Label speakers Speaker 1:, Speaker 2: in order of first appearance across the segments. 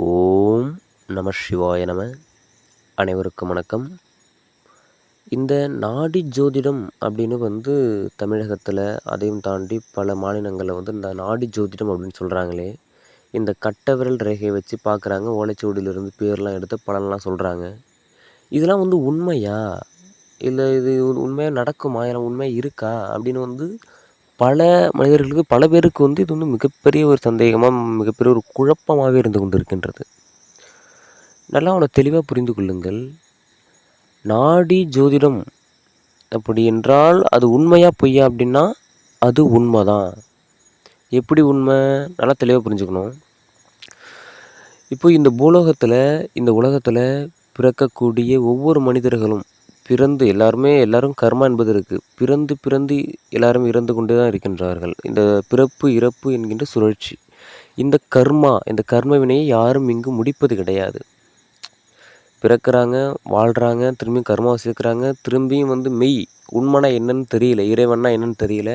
Speaker 1: ஓம் நம சிவாய நம. அனைவருக்கும் வணக்கம். இந்த நாடி ஜோதிடம் அப்படின்னு வந்து தமிழகத்தில் அதையும் தாண்டி பல மாநிலங்களில் வந்து இந்த நாடி ஜோதிடம் அப்படின்னு சொல்கிறாங்களே இந்த கட்டவிரல் ரேகையை வச்சு பார்க்குறாங்க ஓலைச்சுவடியிலிருந்து பேர்லாம் எடுத்து பலன்லாம் சொல்கிறாங்க இதெல்லாம் வந்து உண்மையா? இல்லை இது உண்மையாக நடக்குமா? இல்லை உண்மையாக இருக்கா? அப்படின்னு வந்து பல மனிதர்களுக்கு பல பேருக்கு வந்து இது வந்து மிகப்பெரிய ஒரு சந்தேகமாக மிகப்பெரிய ஒரு குழப்பமாகவே இருந்து கொண்டு இருக்கின்றது நல்லா அவனை தெளிவாக புரிந்து கொள்ளுங்கள். நாடி ஜோதிடம் அப்படி என்றால் அது உண்மையாக பொய்யா அப்படின்னா அது உண்மை தான் எப்படி உண்மை? நல்லா தெளிவாக புரிஞ்சுக்கணும். இப்போ இந்த பூலோகத்தில் இந்த உலகத்தில் பிறக்கக்கூடிய ஒவ்வொரு மனிதர்களும் பிறந்து எல்லாருமே எல்லாரும் கர்மா என்பது இருக்குது பிறந்து பிறந்து எல்லாரும் இறந்து கொண்டே தான் இருக்கின்றார்கள். இந்த பிறப்பு இறப்பு என்கின்ற சுழற்சி. இந்த கர்மா இந்த கர்ம வினையை யாரும் இங்கு முடிப்பது கிடையாது. பிறக்கிறாங்க வாழ்கிறாங்க திரும்பியும் கர்மாவை சேர்க்குறாங்க திரும்பியும் வந்து மெய் உண்மைனா என்னன்னு தெரியல இறைவன்னா என்னன்னு தெரியல.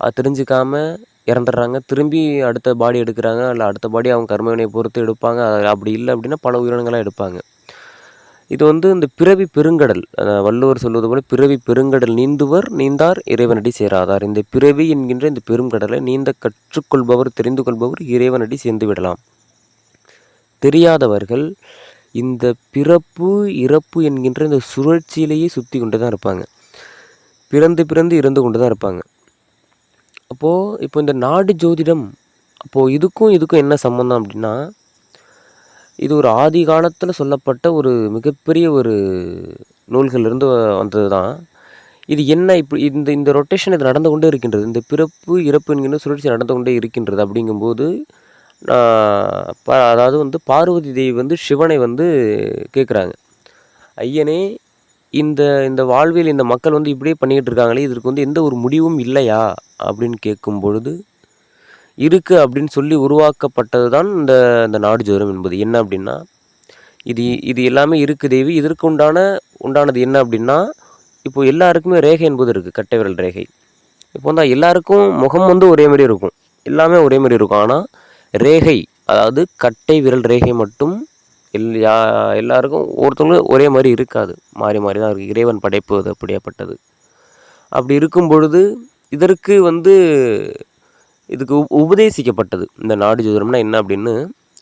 Speaker 1: அது தெரிஞ்சுக்காம இறந்துடுறாங்க. திரும்பி அடுத்த பாடி எடுக்கிறாங்க இல்லை அடுத்த பாடி அவங்க கர்மவினையை பொறுத்து எடுப்பாங்க. அப்படி இல்லை அப்படின்னா பல உயிரினங்களாக எடுப்பாங்க. இது வந்து இந்த பிறவி பெருங்கடல் வள்ளுவர் சொல்வது போல பிறவி பெருங்கடல் நீந்துவர் நீந்தார் இறைவனடி சேராதார். இந்த பிறவி என்கின்ற இந்த பெருங்கடலை நீந்த கற்றுக்கொள்பவர் தெரிந்து கொள்பவர் இறைவனடி சேர்ந்து விடலாம். தெரியாதவர்கள் இந்த பிறப்பு இறப்பு என்கின்ற இந்த சுழற்சியிலேயே சுற்றி கொண்டு தான் இருப்பாங்க. பிறந்து பிறந்து இறந்து கொண்டு தான் இருப்பாங்க. அப்போது இப்போ இந்த நாடு ஜோதிடம் அப்போது இதுக்கும் இதுக்கும் என்ன சம்மந்தம் அப்படின்னா இது ஒரு ஆதி காலத்தில் சொல்லப்பட்ட ஒரு மிகப்பெரிய ஒரு நூல்களிலிருந்து வந்தது தான் இது என்ன இப்படி இந்த இந்த ரொட்டேஷன் இது நடந்து கொண்டே இருக்கின்றது இந்த பிறப்பு இறப்பு என்கின்ற சுழற்சி நடந்து கொண்டே இருக்கின்றது அப்படிங்கும்போது நான் ப அதாவது வந்து பார்வதி தேவி வந்து சிவனை வந்து கேட்குறாங்க ஐயனே இந்த இந்த வாழ்வியல் இந்த மக்கள் வந்து இப்படியே பண்ணிக்கிட்டு இருக்காங்களே இதற்கு வந்து எந்த ஒரு முடிவும் இல்லையா? அப்படின்னு கேட்கும் பொழுது இருக்குது அப்படின்னு சொல்லி உருவாக்கப்பட்டது தான் இந்த இந்த நாடு ஜோரம் என்பது. என்ன அப்படின்னா இது இது எல்லாமே இருக்குது தேவி. இதற்கு உண்டான உண்டானது என்ன அப்படின்னா இப்போது எல்லாருக்குமே ரேகை என்பது இருக்குது கட்டை விரல் ரேகை. இப்போ வந்து எல்லாருக்கும் முகம் வந்து ஒரே மாதிரி இருக்கும். எல்லாமே ஒரே மாதிரி இருக்கும். ஆனால் ரேகை அதாவது கட்டை விரல் ரேகை மட்டும் எல் யா எல்லாருக்கும் ஒருத்தவங்களும் ஒரே மாதிரி இருக்காது. மாறி மாறி தான் இருக்குது இறைவன் படைப்பு அது அப்படி இருக்கும் பொழுது இதற்கு வந்து இதுக்கு உபதேசிக்கப்பட்டது. இந்த நாடு ஜோதிடம்னா என்ன அப்படின்னு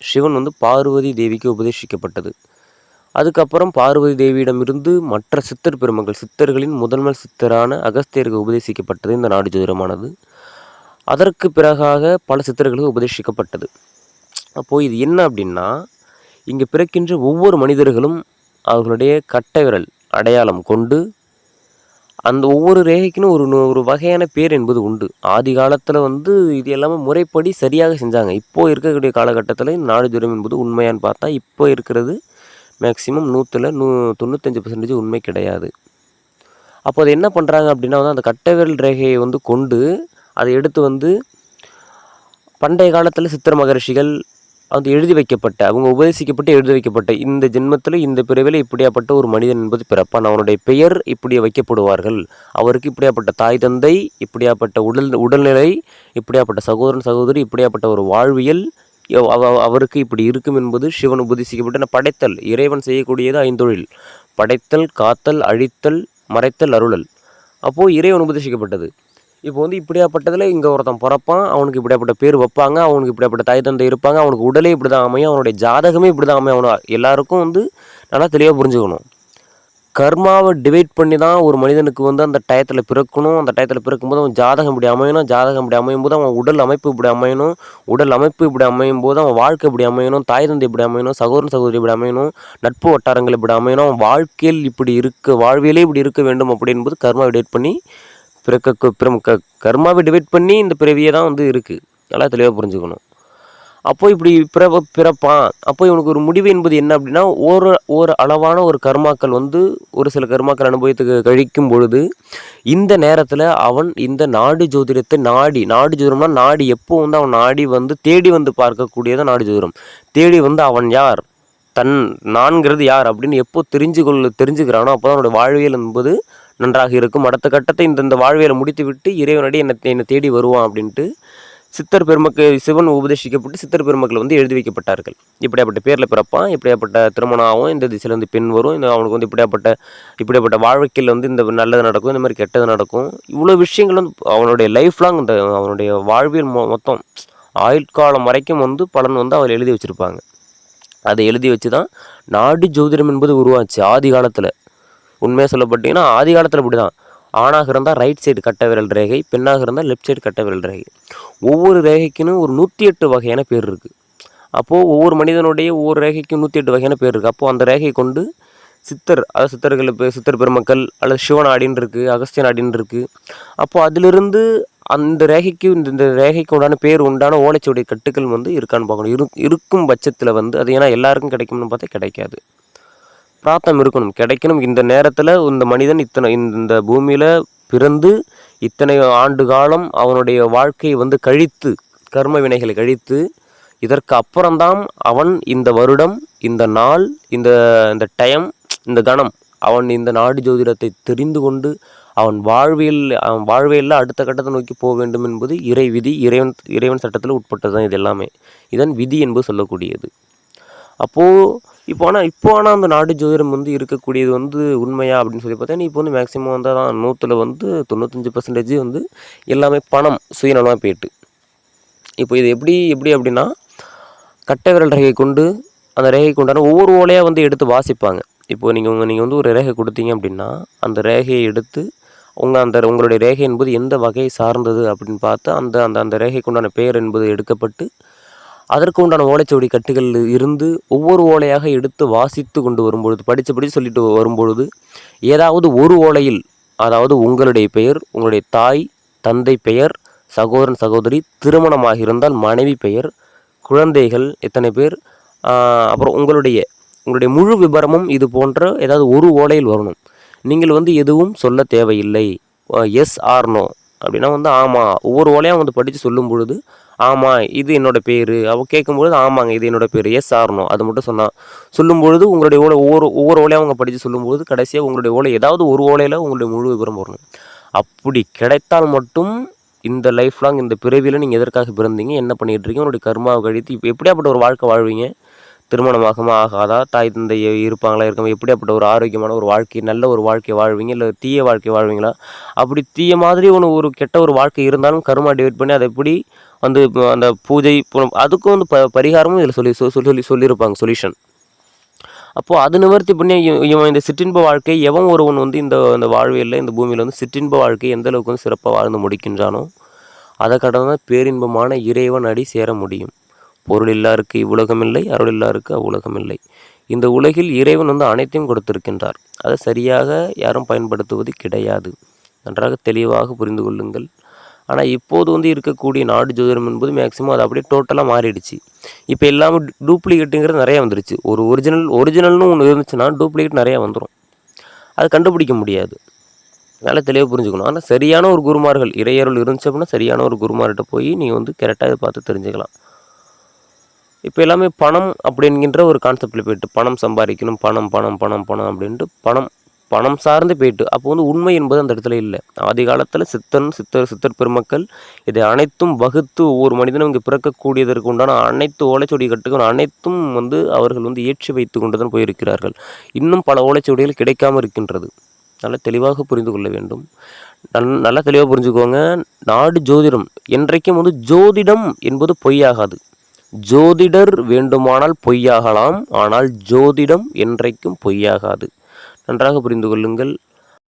Speaker 1: சிவன் வந்து பார்வதி தேவிக்கு உபதேசிக்கப்பட்டது. அதுக்கப்புறம் பார்வதி தேவியிடமிருந்து மற்ற சித்தர் பெருமக்கள் சித்தர்களின் முதன்மை சித்தரான அகஸ்தியருக்கு உபதேசிக்கப்பட்டது இந்த நாடு ஜோதிடமானது. அதற்கு பிறகாக பல சித்தர்களுக்கு உபதேசிக்கப்பட்டது. அப்போது இது என்ன அப்படின்னா இங்கே பிறக்கின்ற ஒவ்வொரு மனிதர்களும் அவர்களுடைய கட்டை விரல் அடையாளம் கொண்டு அந்த ஒவ்வொரு ரேகைக்குன்னு ஒரு ஒரு வகையான பேர் என்பது உண்டு. ஆதி காலத்தில் வந்து இது எல்லாமே முறைப்படி சரியாக செஞ்சாங்க. இப்போ இருக்கக்கூடிய காலகட்டத்தில் நாடு ஜுரம் என்பது உண்மையான்னு பார்த்தா இப்போ இருக்கிறது மேக்ஸிமம் நூற்றில் நூ தொண்ணூத்தஞ்சு பர்சன்டேஜ் உண்மை கிடையாது. அப்போ அது என்ன பண்ணுறாங்க அப்படின்னா வந்து அந்த கட்டவிரல் ரேகையை வந்து கொண்டு அதை எடுத்து வந்து பண்டைய காலத்தில் சித்திர மகரிஷிகள் அது எழுதி வைக்கப்பட்ட அவங்க உபதேசிக்கப்பட்டு எழுதி வைக்கப்பட்ட இந்த ஜென்மத்தில் இந்த பிறவில இப்படியாப்பட்ட ஒரு மனிதன் என்பது பிறப்பான். அவனுடைய பெயர் இப்படி வைக்கப்படுவார்கள். அவருக்கு இப்படியாப்பட்ட தாய் தந்தை இப்படியாப்பட்ட உடல் உடல்நிலை இப்படியாப்பட்ட சகோதரன் சகோதரி இப்படியாப்பட்ட ஒரு வாழ்வியல் அவ- அவருக்கு இப்படி இருக்கும் என்பது சிவன் உபதேசிக்கப்பட்ட படைத்தல். இறைவன் செய்யக்கூடியது ஐந்தொழில். படைத்தல் காத்தல் அழித்தல் மறைத்தல் அருளல். அப்போது இறைவன் உபதேசிக்கப்பட்டது. இப்போ வந்து இப்படியாப்பட்டதில் இங்கே ஒருத்தன் பிறப்பான் அவனுக்கு இப்படியாப்பட்ட பேர் வைப்பாங்க அவனுக்கு இப்படியாப்பட்ட தாய் தந்தை இருப்பாங்க அவனுக்கு உடலே இப்படி தான் அமையும் அவனுடைய ஜாதகமே இப்படி தான் அமையும். அவனை எல்லாருக்கும் வந்து நல்லா தெளிவாக புரிஞ்சுக்கணும். கர்மாவை டிவைட் பண்ணி தான் ஒரு மனிதனுக்கு வந்து அந்த டயத்தில் பிறக்கணும். அந்த டயத்தில் பிறக்கும்போது அவன் ஜாதகம் இப்படி அமையணும் ஜாதகம் இப்படி அமையும் போது அவன் உடல் அமைப்பு இப்படி அமையணும் உடல் அமைப்பு இப்படி அமையும் போது அவன் வாழ்க்கை இப்படி அமையணும் தாய் தந்தை இப்படி அமையணும் சகோதரன் சகோதரி இப்படி அமையணும் நட்பு வட்டாரங்கள் இப்படி அமையணும் அவன் வாழ்க்கையில் இப்படி இருக்க வாழ்வியலே இப்படி இருக்க வேண்டும் அப்படி கர்மாவை கர்மா டிவைட் பண்ணி பிறக்க பிறம் க கர்மாவை டிவைட் பண்ணி இந்த பிறவியே தான் வந்து இருக்குது நல்லா தெளிவாக புரிஞ்சுக்கணும். அப்போது இப்படி பிறவ பிறப்பான் அப்போ இவனுக்கு ஒரு முடிவு என்பது என்ன அப்படின்னா ஒரு ஒரு அளவான ஒரு கர்மாக்கள் வந்து ஒரு சில கர்மாக்கள் அனுபவத்துக்கு கழிக்கும் பொழுது இந்த நேரத்தில் அவன் இந்த நாடு ஜோதிடத்தை நாடி நாடு ஜோதிடம்னா நாடி எப்போ வந்து அவன் நாடி வந்து தேடி வந்து பார்க்கக்கூடியதான் நாடு ஜோதிடம். தேடி வந்து அவன் யார்? தன் நான்கிறது யார்? அப்படின்னு எப்போ தெரிஞ்சு கொள்ள தெரிஞ்சுக்கிறானோ அப்போ தான் அவனோட வாழ்வியல் என்பது நன்றாக இருக்கும். அடுத்த கட்டத்தை இந்த இந்த வாழ்வியலை முடித்து விட்டு இறைவனடி என்னை என்னை தேடி வருவான் அப்படின்ட்டு சித்தர் பெருமக்கள் சிவன் உபதேசிக்கப்பட்டு சித்தர் பெருமக்கள் வந்து எழுதி வைக்கப்பட்டார்கள். இப்படியாப்பட்ட பேரில் பிறப்பான் இப்படியாப்பட்ட திருமணம் ஆகும் இந்த திசையில் வந்து பெண் வரும் இந்த அவனுக்கு வந்து இப்படியாப்பட்ட இப்படியாப்பட்ட வாழ்க்கையில் வந்து இந்த நல்லது நடக்கும் இந்த மாதிரி கெட்டது நடக்கும். இவ்வளோ விஷயங்கள் வந்து அவனுடைய லைஃப் லாங் இந்த அவனுடைய வாழ்வியல் மொ மொத்தம் ஆயுட்காலம் வரைக்கும் வந்து பலன் வந்து அவர் எழுதி வச்சுருப்பாங்க. அதை எழுதி வச்சு தான் நாடி ஜோதிடம் என்பது உருவாச்சு. ஆதி காலத்தில். உண்மையாக சொல்லப்பட்டிங்கன்னா ஆதி காலத்தில் இப்படி தான் ஆணாக இருந்தால் ரைட் சைடு கட்ட விரல் ரேகை பெண்ணாக இருந்தால் லெஃப்ட் சைடு கட்ட விரல் ரேகை. ஒவ்வொரு ரேகைக்குன்னு ஒரு நூற்றி எட்டு வகையான பேர் இருக்குது அப்போது ஒவ்வொரு மனிதனுடைய ஒவ்வொரு ரேகைக்கும் நூற்றி எட்டு வகையான பேர் இருக்குது அப்போது அந்த ரேகை கொண்டு சித்தர் அதாவது சித்தர்கள் சித்தர் பெருமக்கள் அல்லது சிவநாடின்னு இருக்குது அகஸ்திய நாடின்னு இருக்குது அப்போது அதிலிருந்து அந்த ரேகைக்கு இந்த இந்த ரேகைக்கு உண்டான பேர் உண்டான ஓலைச்சுவடி கட்டுக்கள் வந்து இருக்கான்னு பார்க்கணும். இரு இருக்கும் பட்சத்தில் வந்து அது ஏன்னா எல்லாருக்கும் கிடைக்கும்னு பார்த்தா கிடைக்காது. பிரார்த்தம் இருக்கணும். கிடைக்கணும். இந்த நேரத்தில் இந்த மனிதன் இத்தனை இந்த பூமியில் பிறந்து இத்தனை ஆண்டு காலம் அவனுடைய வாழ்க்கையை வந்து கழித்து கர்ம வினைகளை கழித்து இதற்கு அப்புறம்தான் அவன் இந்த வருடம் இந்த நாள் இந்த இந்த டைம் இந்த கணம் அவன் இந்த நாடு ஜோதிடத்தை தெரிந்து கொண்டு அவன் வாழ்வியல் அவன் வாழ்வியலில் அடுத்த கட்டத்தை நோக்கி போக வேண்டும் என்பது இறை விதி இறைவன் இறைவன் சட்டத்தில் உட்பட்டது தான் இது எல்லாமே. இதன் விதி என்பது சொல்லக்கூடியது. அப்போது இப்போ ஆனால் இப்போ ஆனால் அந்த நாட்டு ஜோதிடம் வந்து இருக்கக்கூடியது வந்து உண்மையா அப்படின்னு சொல்லி பார்த்தா நீ இப்போ வந்து மேக்ஸிமம் வந்து தான் நூற்றில் வந்து தொண்ணூத்தஞ்சு பர்சன்டேஜ் வந்து எல்லாமே பணம் சுயநலமாக போயிட்டு. இப்போ இது எப்படி எப்படி அப்படின்னா கட்டை விரல் ரேகை கொண்டு அந்த ரேகை கொண்டான ஒவ்வொரு ஓலையாக வந்து எடுத்து வாசிப்பாங்க. இப்போ நீங்கள் உங்கள் நீங்கள் வந்து ஒரு ரேகை கொடுத்தீங்க அப்படின்னா அந்த ரேகையை எடுத்து உங்கள் அந்த உங்களுடைய ரேகை என்பது எந்த வகையை சார்ந்தது அப்படின்னு பார்த்து அந்த அந்த அந்த ரேகைக்குண்டான பெயர் என்பது எடுக்கப்பட்டு அதற்கு உண்டான ஓலைச்சுவடி கட்டுகள் இருந்து ஒவ்வொரு ஓலையாக எடுத்து வாசித்து கொண்டு வரும்பொழுது படித்து படித்து சொல்லிட்டு வரும்பொழுது ஏதாவது ஒரு ஓலையில் அதாவது உங்களுடைய பெயர் உங்களுடைய தாய் தந்தை பெயர் சகோதரன் சகோதரி திருமணமாக இருந்தால் மனைவி பெயர் குழந்தைகள் எத்தனை பேர் அப்புறம் உங்களுடைய உங்களுடைய முழு விபரமும் இது போன்ற ஏதாவது ஒரு ஓலையில் வரணும். நீங்கள் வந்து எதுவும் சொல்ல தேவையில்லை. Yes or no. அப்படின்னா வந்து ஆமாம் ஒவ்வொரு ஓலையும் வந்து படித்து சொல்லும் பொழுது ஆமாம் இது என்னோடய பேர். அவள் கேட்கும்பொழுது ஆமாங்க இது என்னோட பேர். எஸ் ஆரணும் அது மட்டும் சொன்னான் சொல்லும்பொழுது உங்களுடைய ஓலை ஒவ்வொரு ஒவ்வொரு ஓலையாக அவங்க படித்து சொல்லும்போது கடைசியாக உங்களுடைய ஓலை ஏதாவது ஒரு ஓலையில் உங்களுடைய முழு விவரம் வரணும். அப்படி கிடைத்தால் மட்டும் இந்த லைஃப் லாங் இந்த பிறவியில் நீங்கள் எதற்காக பிறந்தீங்க என்ன பண்ணிகிட்ருக்கீங்க உங்களுடைய கர்மாவை கழித்து இப்போ எப்படியாப்பட்ட ஒரு வாழ்க்கை வாழ்வீங்க? திருமணமாகுமா ஆகாதா? தாய் தந்தை இருப்பாங்களா? இருக்காம எப்படியாப்பட்ட ஒரு ஆரோக்கியமான ஒரு வாழ்க்கை நல்ல ஒரு வாழ்க்கை வாழ்வீங்க? இல்லை தீய வாழ்க்கை வாழ்வீங்களா? அப்படி தீய மாதிரி ஒன்று ஒரு கெட்ட ஒரு வாழ்க்கை இருந்தாலும் கருமா டிவைட் பண்ணி அதை எப்படி வந்து அந்த பூஜை அதுக்கும் வந்து ப பரிகாரமும் இதில் சொல்லி சொ- சொல்லி சொல்லியிருப்பாங்க சொல்யூஷன் அப்போது அது நிவர்த்தி பண்ணி இவன் இவன் இந்த சிற்றின்ப வாழ்க்கை எவன் ஒருவன் வந்து இந்த இந்த வாழ்வியலில் இந்த பூமியில் வந்து சிற்றின்ப வாழ்க்கை எந்த அளவுக்கு வந்து சிறப்பாக வாழ்ந்து முடிக்கின்றானோ அதை கடந்து பேரின்பமான இறைவன் அடி சேர முடியும். பொருள் இல்லாருக்கு இவ்வுலகம் இல்லை அருள் இல்லாருக்கு அவ்வுலகம் இல்லை இந்த உலகில் இறைவன் வந்து அனைத்தையும் கொடுத்திருக்கின்றார். அதை சரியாக யாரும் பயன்படுத்துவது கிடையாது. நன்றாக தெளிவாக புரிந்து கொள்ளுங்கள். ஆனால் இப்போது வந்து இருக்கக்கூடிய நாடு ஜோதிடம் என்பது மேக்ஸிமம் அது அப்படியே டோட்டலாக மாறிடுச்சு. இப்போ எல்லாமே டூப்ளிகேட்டுங்கிறது நிறையா வந்துருச்சு. ஒரு ஒரிஜினல் ஒரிஜினல்னு ஒன்று இருந்துச்சுன்னா டூப்ளிகேட் நிறையா வந்துடும் அது கண்டுபிடிக்க முடியாது. நல்லா தெளிவாக புரிஞ்சுக்கணும். ஆனால் சரியான ஒரு குருமார்கள் இறையருள் இருந்துச்சு அப்படின்னா சரியான ஒரு குருமார்கிட்ட போய் நீங்கள் வந்து கரெக்டாக இதை பார்த்து தெரிஞ்சுக்கலாம். இப்போ எல்லாமே பணம் அப்படிங்கிற ஒரு கான்செப்டில் போயிட்டு பணம் சம்பாதிக்கணும் பணம் பணம் பணம் பணம் அப்படின்ட்டு பணம் பணம் சார்ந்து போயிட்டு அப்போ வந்து உண்மை என்பது அந்த இடத்துல இல்லை. ஆதி காலத்தில் சித்தன் சித்தர் சித்தர் பெருமக்கள் இதை அனைத்தும் வகுத்து ஒவ்வொரு மனிதனும் இங்கே பிறக்கக்கூடியதற்கு உண்டான அனைத்து ஓலைச்சுவடி கட்டுகள் அனைத்தும் வந்து அவர்கள் வந்து ஏற்றி வைத்து கொண்டு தான் போயிருக்கிறார்கள். இன்னும் பல ஓலைச்சுவடிகள் கிடைக்காமல் இருக்கின்றது. நல்லா தெளிவாக புரிந்து கொள்ள வேண்டும். நல் நல்லா தெளிவாக புரிஞ்சுக்கோங்க. நாடு ஜோதிடம் என்றைக்கும் வந்து ஜோதிடம் என்பது பொய்யாகாது. ஜோதிடர் வேண்டுமானால் பொய்யாகலாம் ஆனால் ஜோதிடம் என்றைக்கும் பொய்யாகாது. நன்றாக புரிந்து கொள்ளுங்கள்.